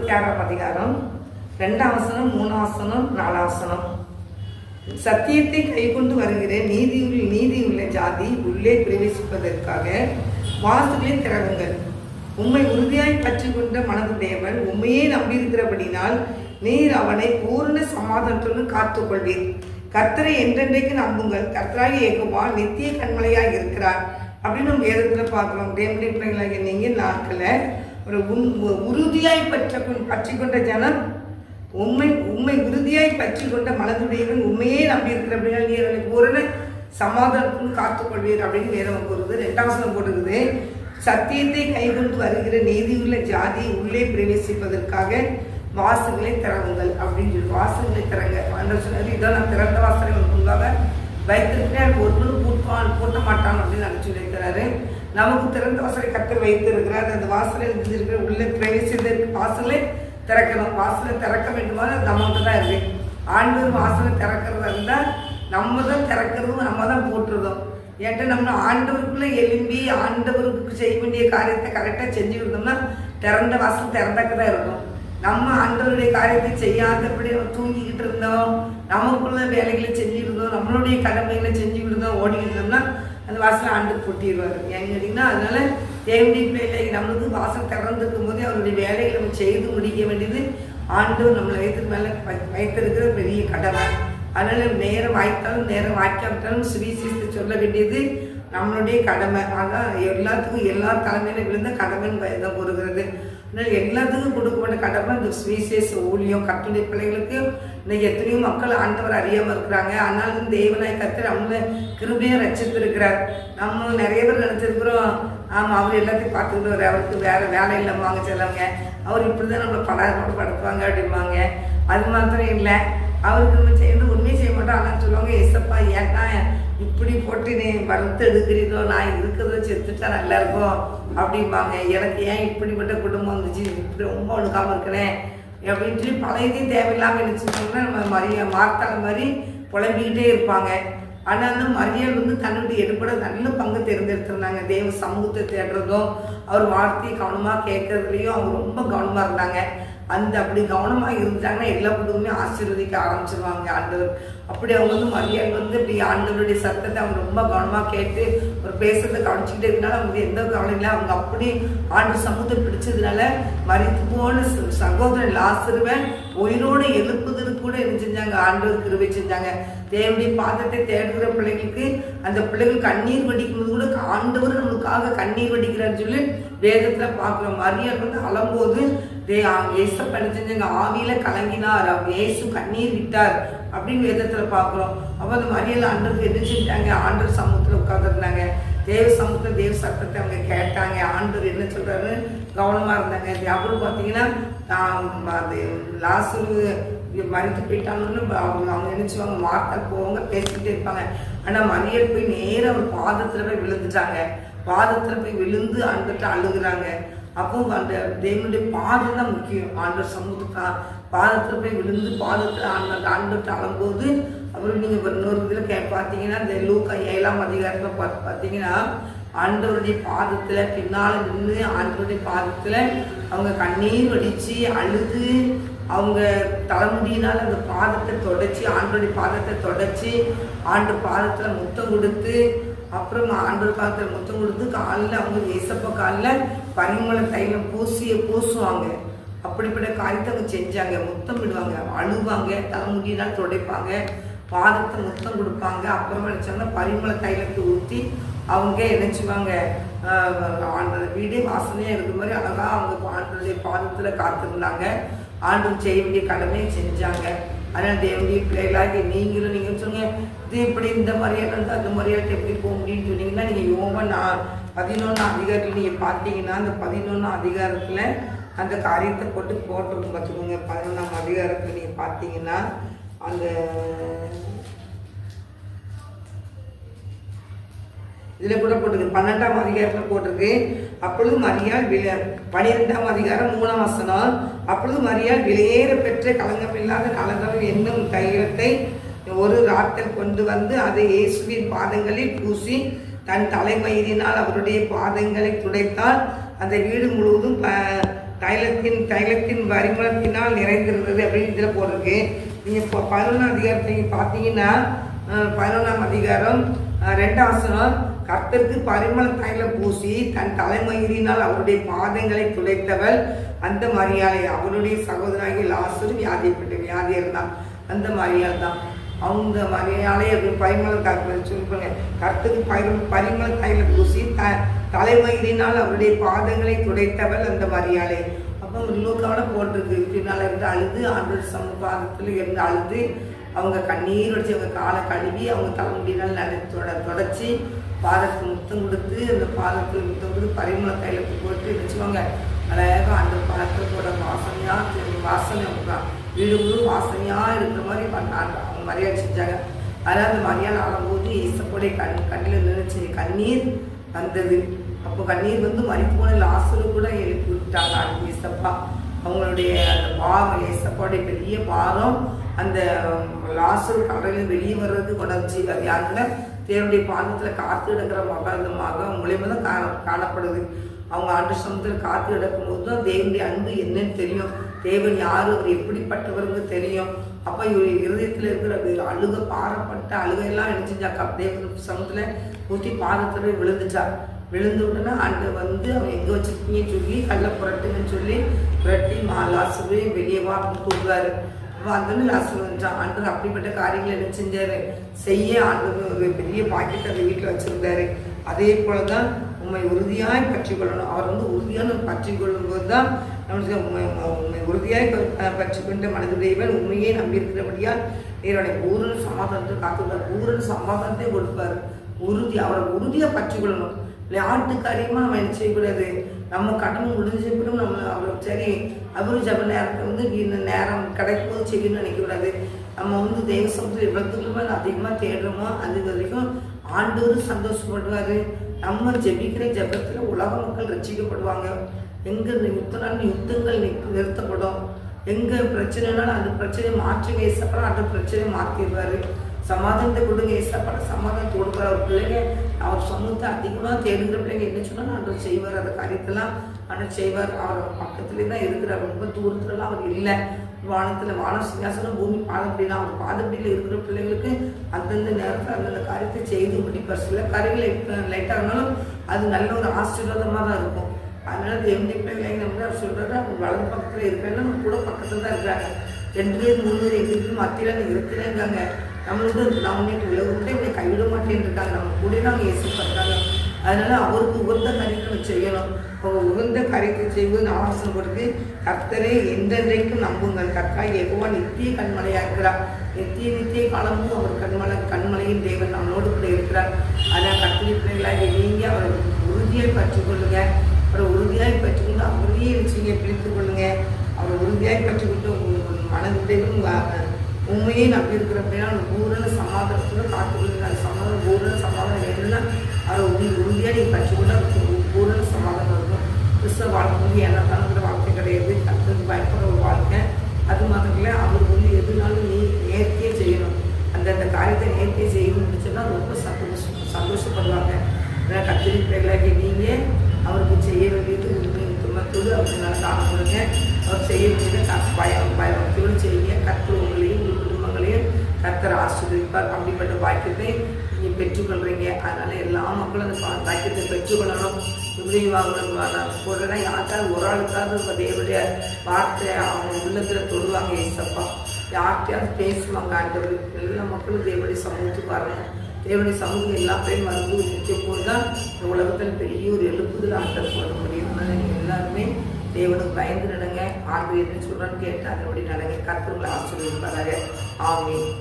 ஏசையாய் இருபத்தி ஆறாம் அதிகாரம். ரெண்டாம் வசனம் மூணாம் சத்தியத்தை கைகொண்டு வருகிற நீதியுள்ள நீதியுள்ள ஜாதி உள்ளே பிரவேசிப்பதற்காக வாசலை திறவுங்கள். உம்மை உறுதியாய் பற்றி கொண்ட மனதுடையவன் உண்மையே நம்பியிருக்கிறபடினால் நீர் அவனை பூர்ண சமாதானத்துடன் காத்துக்கொள்வீர். கர்த்தரை என்றென்றைக்கு நம்புங்கள். கர்த்தராக ஏகுவா நித்திய கண்மலையாக இருக்கிறார். அப்படின்னு நம்ம வேதத்துல பார்க்குறோம். தேவனுடைய பிள்ளைகளாகிய நீங்கள் நாட்களை ஒரு உன் உறுதியாய் பற்ற பற்றி கொண்ட ஜனம் உண்மை உண்மை உறுதியாய் பற்றி கொண்ட மனதுடையவன் உண்மையே நம்பி அப்படின்னா நீர் எனக்கு ஒரு சமாதானத்துடன் காத்துக்கொள்வீர் அப்படின்னு வேதம் கூறுது. ரெண்டாவசனம் போட்டுருக்குது. சத்தியத்தை கைகொண்டு வருகிற நீதியுள்ள ஜாதி உள்ளே பிரவேசிப்பதற்காக வாசல்களை திறவுங்கள் அப்படின்னு சொல்லி வாசல்களை திறங்க. ஆண்டவர் இதான் நான் திறந்த வாசல்கள் முன்பாக வைத்திருக்கிறேன். ஒருவனும் பூட்டான் பூட்ட மாட்டான் அப்படின்னு நினச்சி வைக்கிறாரு. நமக்கு திறந்த வாசலை கத்தர் வைத்திருக்கிறார். அந்த வாசலில் இருக்கிற உள்ள பிரவேசித்ததற்கு வாசலை திறக்கணும். வாசலை திறக்க வேண்டுமான நம்மகிட்ட தான் இருக்கு. ஆண்டவர் வாசலை திறக்கிறதா இருந்தால் நம்ம தான் திறக்கிறதும் நம்ம தான் போட்டுருதோம் ஏன்ட்ட நம்ம ஆண்டவருக்குள்ளே எழும்பி ஆண்டவருக்கு செய்ய வேண்டிய காரியத்தை கரெக்டாக செஞ்சு இருந்தோம்னா திறந்த வாசல் திறந்தக்க தான் இருக்கும். நம்ம ஆண்டவருடைய காரியத்தை செய்யாதபடி நம்ம தூங்கிக்கிட்டு இருந்தோம் நமக்குள்ள வேலைகளை செஞ்சுட்டு இருந்தோம் நம்மளுடைய கடமைகளை செஞ்சுக்கிட்டு இருந்தோம் ஓடிக்கிட்டு இருந்தோம்னா அந்த வாசலை ஆண்டு பூட்டிடுவார். ஏன்னு கேட்டிங்கன்னா அதனால தேவனுடைய பிள்ளைகளை நம்மளுக்கு வாசல் திறந்துருக்கும் போதே அவருடைய வேலைகளை நம்ம செய்து முடிக்க வேண்டியது ஆண்டவர் நம்மளை வைத்து மேலே வைத்திருக்கிற பெரிய கடமை. அதனால நேரம் வாய்த்தாலும் நேரம் வாய்க்காவிட்டாலும் சுவிசேஷத்தை சொல்ல வேண்டியது நம்மளுடைய கடமை. ஆனால் எல்லாத்துக்கும் எல்லா தலைமையில விழுந்த கடமைன்னு வேதம் கூறுகிறது அதனால எல்லாத்துக்கும் கொடுக்கப்பட்ட கடமை இந்த சுவிசேஷ ஊழியம் கட்டுரை பிள்ளைகளுக்கு இன்னைக்கு எத்தனையோ மக்கள் ஆண்டவர் அறியாமல் இருக்கிறாங்க. ஆனாலும் தேவனாய் கத்தர் அவங்கள கிருபையாக ரச்சித்திருக்கிறார் நம்ம நிறைய பேர் நினச்சிருக்கிறோம் ஆமாம் அவர் எல்லாத்தையும் பார்த்துக்கிட்டு அவருக்கு வேற வேலை இல்லாமல் வாங்க செல்லவங்க அவர் இப்படி தான் நம்மளை படாத படுத்துவாங்க அப்படிம்பாங்க. அது மாத்திரம் இல்லை அவருக்கு நம்ம செய்யணும் உண்மையை செய்ய மாட்டோம். ஆனால் சொல்லுவாங்க எசப்பா ஏன்டா இப்படி போட்டு நீ வறுத்து எடுக்கிறீங்களோ நான் இருக்கிறத செத்துட்டா நல்லா இருக்கும். அப்படிம்பாங்க. எனக்கு ஏன் இப்படிப்பட்ட குடும்பம் வந்துச்சு? இப்படி ரொம்ப ஒழுக்காமல் இருக்கிறேன் அப்படின்னு சொல்லி பழையதையும் தேவையில்லாமல் நினச்சிட்டோம்னா நம்ம மரிய மார்த்தாள் மாதிரி புலம்பிக்கிட்டே இருப்பாங்க. ஆனால் அந்த மரியாள் வந்து தன்னுடைய எடுப்பட நல்ல பங்கு தேர்ந்தெடுத்திருந்தாங்க. தேவ சமூகத்தை தேடுறதும் அவர் வார்த்தையை கவனமாக கேட்கறதுலையும் அவங்க ரொம்ப கவனமாக இருந்தாங்க. அந்த அப்படி கவனமாக இருந்தாங்கன்னா எல்லா குடும்பமே ஆசீர்வதிக்க ஆரம்பிச்சிருவாங்க ஆண்டவர். அப்படி அவங்க வந்து மரியாதை வந்து இப்படி ஆண்டவருடைய சத்தத்தை அவங்க ரொம்ப கவனமாக கேட்டு ஒரு பேசுறதை கவனிச்சுக்கிட்டே இருந்தாலும் அவங்க எந்த கவனம் இல்லை. அவங்க அப்படி ஆண்டு சமூகத்தை பிடிச்சதுனால மறித்து போன சகோதரன் லாசருவன் உயிரோடு எழுப்புதற்கு கூட என்ன செஞ்சாங்க. ஆண்டவர் கிருபை செஞ்சாங்க. தேவனுடைய பாதத்தை தேடுகிற பிள்ளைகளுக்கு அந்த பிள்ளைகள் கண்ணீர் வடிக்கும்போது கூட ஆண்டவர் நம்மளுக்காக கண்ணீர் வடிக்கிறான்னு சொல்லி வேதத்தில் பார்க்குறோம். மரியாதை வந்து அலம்போது தே ஏசப்ப செஞ்சாங்க? ஆவியில் கலங்கினார். அவர் ஏசு கண்ணீர் விட்டார் அப்படின்னு வேதத்தில் பார்க்குறோம் அப்போ அந்த மரியல் ஆண்டருக்கு என்ன செஞ்சாங்க ஆண்டர் சமூகத்தில் உட்காந்துருந்தாங்க தேவ சமூகத்தில் தேவ சத்தத்தை அவங்க கேட்டாங்க. ஆண்டவர் என்ன சொல்கிறாரு கவனமாக இருந்தாங்க. அப்புறம் பார்த்தீங்கன்னா ஆம், அது மறித்து போயிட்டாங்கன்னு அவங்க அவங்க நினச்சிவாங்க. வார்த்தை போவாங்க பேசிக்கிட்டே இருப்பாங்க. ஆனால் மரியல் போய் நேராக ஒரு பாதத்தில் போய் விழுந்துட்டாங்க. பாதத்தில் போய் விழுந்து ஆண்டுகிட்ட அழுகுறாங்க. அப்போ அந்த தேவனுடைய பாதம் தான் முக்கியம். ஆண்டவர் சமூகத்துக்கு பாதத்தில் போய் விழுந்து பாதத்தில் ஆண்டு ஆண்டுகிட்ட ஆளும்போது அப்புறம் நீங்கள் இன்னொரு இதில் கே பார்த்தீங்கன்னா இந்த லூக்கா ஏழாம் அதிகாரத்தில் பார்த்து பார்த்தீங்கன்னா ஆண்டவருடைய பாதத்தில் பின்னால் நின்று ஆண்டவருடைய பாதத்தில் அவங்க கண்ணீர் வடித்து அழுது அவங்க தலைமுடியினால் அந்த பாதத்தை தொடச்சி ஆண்டோடைய பாதத்தை தொடச்சி ஆண்டு பாதத்தில் முத்தம் கொடுத்து அப்புறம் ஆண்டோட பாதத்தில் முத்தம் கொடுத்து காலில் அவங்க ஏசப்ப காலில் பனிமலை தைலம் பூசிய பூசுவாங்க. அப்படிப்பட்ட காரியத்தை அவங்க செஞ்சாங்க. முத்தம் விடுவாங்க அழுவாங்க. தலைமுடியினால் துடைப்பாங்க. பாதத்தை முத்தம் கொடுப்பாங்க. அப்புறம் நினச்சாங்கன்னா பரிமள தைலத்தை ஊற்றி அவங்க நினச்சிவாங்க அந்த வீடே வாசனையாக இருக்கிற மாதிரி அழகாக அவங்க ஆண்டோடைய பாதத்தில் காத்திருந்தாங்க. ஆண்டும் செய்ய வேண்டிய கடமையை செஞ்சாங்க. அதனால் தேவனுடைய பிள்ளைகளாகி நீங்களும் நீங்கள் சொன்னீங்க இது இப்படி இந்த மாதிரியாக இருந்தால் அந்த மாதிரியாக எப்படி போக முடியும்னு சொன்னீங்கன்னா நீங்கள் யோகா நான் பதினொன்று அதிகாரத்தில் நீங்கள் பார்த்தீங்கன்னா அந்த பதினொன்று அதிகாரத்தில் அந்த காரியத்தை போட்டு போட்டிருக்கும் பார்த்துக்கோங்க. பதினொன்றாம் அதிகாரத்தில் நீங்கள் பார்த்தீங்கன்னா அந்த இதில் கூட போட்டிருக்கு. பன்னெண்டாம் அதிகாரத்தில் போட்டிருக்கு. அப்பொழுது மரியாள் வில பனிரெண்டாம் அதிகாரம் மூணாம் வசனம். அப்பொழுது மரியாள் விலையேற பெற்ற கலங்கமில்லாத நலதரம் என்னும் தைலத்தை ஒரு ராத்தல் கொண்டு வந்து அதை இயேசுவின் பாதங்களில் பூசி தன் தலைமயிரினால் அவருடைய பாதங்களை துடைத்தால் அந்த வீடு முழுவதும் ப- தைலத்தின் தைலத்தின் பரிமளத்தினால் நிறைந்திருந்தது அப்படின்னு இதில் போட்டிருக்கு. நீங்கள் இப்போ பதினொன்றாம் அதிகாரத்தை நீங்கள் பார்த்தீங்கன்னா பதினொன்றாம் அதிகாரம் ரெண்டாசனம் கர்த்தருக்கு பரிமள தைலம் பூசி தன் தலைமயிரினால் அவருடைய பாதங்களை துடைத்தவள் அந்த மரியாதை. அவருடைய சகோதராகி லாசரு வியாதிப்பட்டு வியாதி இருந்தான். அந்த மரியாதை தான். அவங்க மரியாதை அப்படி பரிமள தைலம் சொல்லுவாங்க கர்த்தருக்கு பரி பரிமள தைலம் பூசி த தலைமயிரினால் அவருடைய பாதங்களை துடைத்தவள் அந்த மரியாதை. அப்போ லூக்காவோட போட்டிருக்கு. பின்னால் இருந்து அழுது ஆண்டோட சமூகத்தில் இருந்து அழுது அவங்க கண்ணீர் வச்சு அவங்க காலை கழுவி அவங்க தலைமுடினால் தொட தொடச்சி பாதத்துக்கு முத்தம் கொடுத்து அந்த பாதத்துக்கு முத்தம் கொடுத்து பரிமள தைலத்துக்கு போட்டு வச்சுவாங்க அழகாக அந்த பாத்திரத்தோட வாசனையாக வாசனை அவங்க வீடு முழு வாசனையாக இருக்கிற மாதிரி பண்ணாங்க. அவங்க மரியாதை செஞ்சாங்க. அதனால் அந்த மரியாதை ஆடும்போது இசப்போடைய கண் கண்ணில் நினைச்சு கண்ணீர் வந்தது. அப்போ கண்ணீர் வந்து மறிப்போன போன லாசரு கூட எழுப்பி விட்டாங்க. அந்த இசப்பா அவங்களுடைய அந்த பாரம் ஏசப்பாடைய பெரிய பாரம் அந்த லாசரு கடலில் வெளியே வர்றது உணர்ச்சி அது யாருன்னா தேவனுடைய பாதத்தில் காத்து கிடக்கிற மகமாக மூலியமாக தான் காண காணப்படுது. அவங்க ஆண்டு சமத்தில் காத்து கிடக்கும்போது தான் தேவனுடைய அன்பு என்னன்னு தெரியும். தேவன் யார் அவர் எப்படிப்பட்டவருக்கு தெரியும். அப்போ இவர் இருதயத்தில் இருக்கிற அழுக பாரப்பட்ட அழுகையெல்லாம் என்ன செஞ்சாக்கா தேவன் சமத்தில் ஊற்றி பாதத்தில் விழுந்துச்சா விழுந்து உடனே அண்டு வந்து அவன் எங்கே வச்சிருக்கீங்கன்னு சொல்லி கல்ல புரட்டுங்கன்னு சொல்லி புரட்டி மா லாசுவே வெளியே வா அப்படின்னு கூப்பிடுறாரு வந்தோன்னு லாசு வந்துட்டான் ஆண்டவர் அப்படிப்பட்ட காரியங்களை என்ன செஞ்சாரு? செய்ய ஆண்டவர் பெரிய பாக்கெட் அந்த வீட்டில் வச்சிருந்தாரு. அதே போல் தான் உண்மை உறுதியாய் பற்றி கொள்ளணும். அவர் வந்து உறுதியான பற்றி கொள்ளும்போது தான் நம்மளுக்கு உண்மை உண்மை உறுதியாய் பற்றி கொண்ட மனதுடையவன் உண்மையே நம்பி இருக்கிறபடியால் நீருடைய ஊரன் சமாதானத்தை காத்துள்ளார் ஊரன் சமாதானத்தை கொடுப்பார். உறுதி அவரை உறுதியாக பற்றி கொள்ளணும் விளையாட்டுக்கு அதிகமாக நம்ம என்ன செய்யக்கூடாது? நம்ம கடன் முடிஞ்ச நம்ம அவர் சரி அவர் ஜப நேரத்தை வந்து இந்த நேரம் கிடைக்கும் போது செய்யணும்னு நினைக்கக்கூடாது. நம்ம வந்து தெய்வ சமூகத்தில் எவ்வளோத்துக்கு மேலே அதிகமாக தேடுறோமோ அது வரைக்கும் ஆண்டவர் சந்தோஷப்படுவார். நம்ம ஜெபிக்கிற ஜெபத்தில் உலக மக்கள் ரசிக்கப்படுவாங்க எங்கே யுத்தனாலும் யுத்தங்கள் நிறுத்தப்படும். எங்கே பிரச்சனைனாலும் அந்த பிரச்சனையை மாற்றி ஏசப்பட அந்த பிரச்சனையை மாற்றிடுவாரு சமாதானத்தை கொடுங்க ஏசப்பட சமாதானத்தை கொடுக்குற ஒரு பிள்ளைங்க. அவர் சமூகத்தை அதிகமாக தேடுகிற பிள்ளைங்க என்ன சொன்னாலும் ஆண்டவர் செய்வார். அந்த காரியத்தெல்லாம் ஆனால் செய்வார். அவர் பக்கத்துலேயே தான் இருக்கிறார். ரொம்ப தூரத்துலலாம் அவர் இல்லை. வானத்தில் வான சிங்காசனம் பூமி பாதப்படினா அவர் பாதப்படியில் இருக்கிற பிள்ளைங்களுக்கு அந்தந்த நேரத்தில் அந்தந்த காரியத்தை செய்து முடிப்பார். சில காரியங்கள் லைட்டாக இருந்தாலும் அது நல்ல ஒரு ஆசீர்வாதமாக தான் இருக்கும். அதனால தேவனுடைய பிள்ளைகளை நம்ம அவர் சொல்கிறாரு அவங்க வலது பக்கத்தில் இருக்கிறேன்னா நம்ம கூட பக்கத்தில் தான் இருக்கிறாங்க. ரெண்டு பேர் மூணு பேர் எங்களுக்கு மத்தியில் இருக்கிறேங்காங்க நம்மளோட நம்ம உலகத்தை என்னை கைவிட மாட்டேன்னு இருக்காங்க நம்ம கூட அவங்க ஏசப்படுறாங்க அதனால அவருக்கு உகந்த காரியத்தை நம்ம செய்யணும். அவங்க உகந்த காரியத்தை செய்வது ஆலோசனை கொடுத்து கர்த்தரை எந்தெந்தைக்கும் நம்புங்கள். கர்த்தா எதுவா நித்திய கண்மலையாக இருக்கிறார். நித்திய நித்திய காலமும் அவர் கண்மலை கண்மலையின் தேவன் நம்மளோடு கூட இருக்கிறார். ஆனால் கர்த்தரி பிள்ளைகளாக நீங்கள் அவரை உறுதியை பற்றி அவரை உறுதியாக பற்றிக்கொண்டு அவரையே வச்சுங்க பிடித்துக் கொள்ளுங்க அவரை உறுதியாக பற்றிக்கொண்டு உங்கள் உண்மையை நம்பி இருக்கிற அப்படின்னா அந்த பூரண சமாதானத்தோட காத்துக்கொள்ளுங்க அந்த சமாதானம் பூரண சமாதானம் வேணும்னா அதை உங்களுக்கு உறுதியாக நீங்கள் கற்றுக்கொண்டு அவருக்கு பூரண சமாதானம் இருக்கும். கிறிஸ்தவ வாழ்க்கை வந்து என்ன தனக்கிற வாழ்க்கை கிடையாது. கற்றுக்கு பயப்படுற ஒரு வாழ்க்கை. அது மாத்திரம் இல்லை அவருக்கு வந்து எதுனாலும் நீ நேர்த்தியே செய்யணும். அந்தந்த காரியத்தை நேர்த்தியே செய்யணும்னு முடிச்சோன்னா ரொம்ப சந்தோஷம் சந்தோஷப்படுவாங்க. ஏன்னா கத்திரி பிள்ளைகளாகி நீங்கள் அவருக்கு செய்ய வேண்டியது உண்மை. துமத்தோடு அவருக்கு நல்லா காணப்படுங்க அவர் செய்ய வேண்டியது பயம் ஆசிரியர் ஆசீர்வதிப்பார் அப்படிப்பட்ட பாக்கியத்தை நீங்கள் பெற்றுக்கொள்கிறீங்க அதனால் எல்லா மக்களும் அந்த பா- பாக்கியத்தை பெற்றுக்கொள்ளணும். உதவி வாங்கணும். போடுறதா யாருக்காவது ஒரு ஆளுக்காவது உங்கள் வார்த்தை அவங்க உள்ளத்தில் தொடுவாங்க ஏசப்பா. யார்கிட்டயாவது பேசுவாங்க ஆண்டவர். எல்லா மக்களும் தேவடி சமூகத்துக்கு வரணும். தேவடி சமூகம் எல்லா பேரும் வந்து போது தான் இந்த உலகத்தில் பெரிய ஒரு எழுப்புதல் ஆண்டர் போட முடியும். அதனால் நீங்கள் எல்லாருமே தேவனுக்கு பயந்து நடங்க. ஆண்டு என்ன சொல்கிறான்னு கேட்டு அதனுடைய நடங்க. கருத்துக்களை ஆசிரியர் ஆமே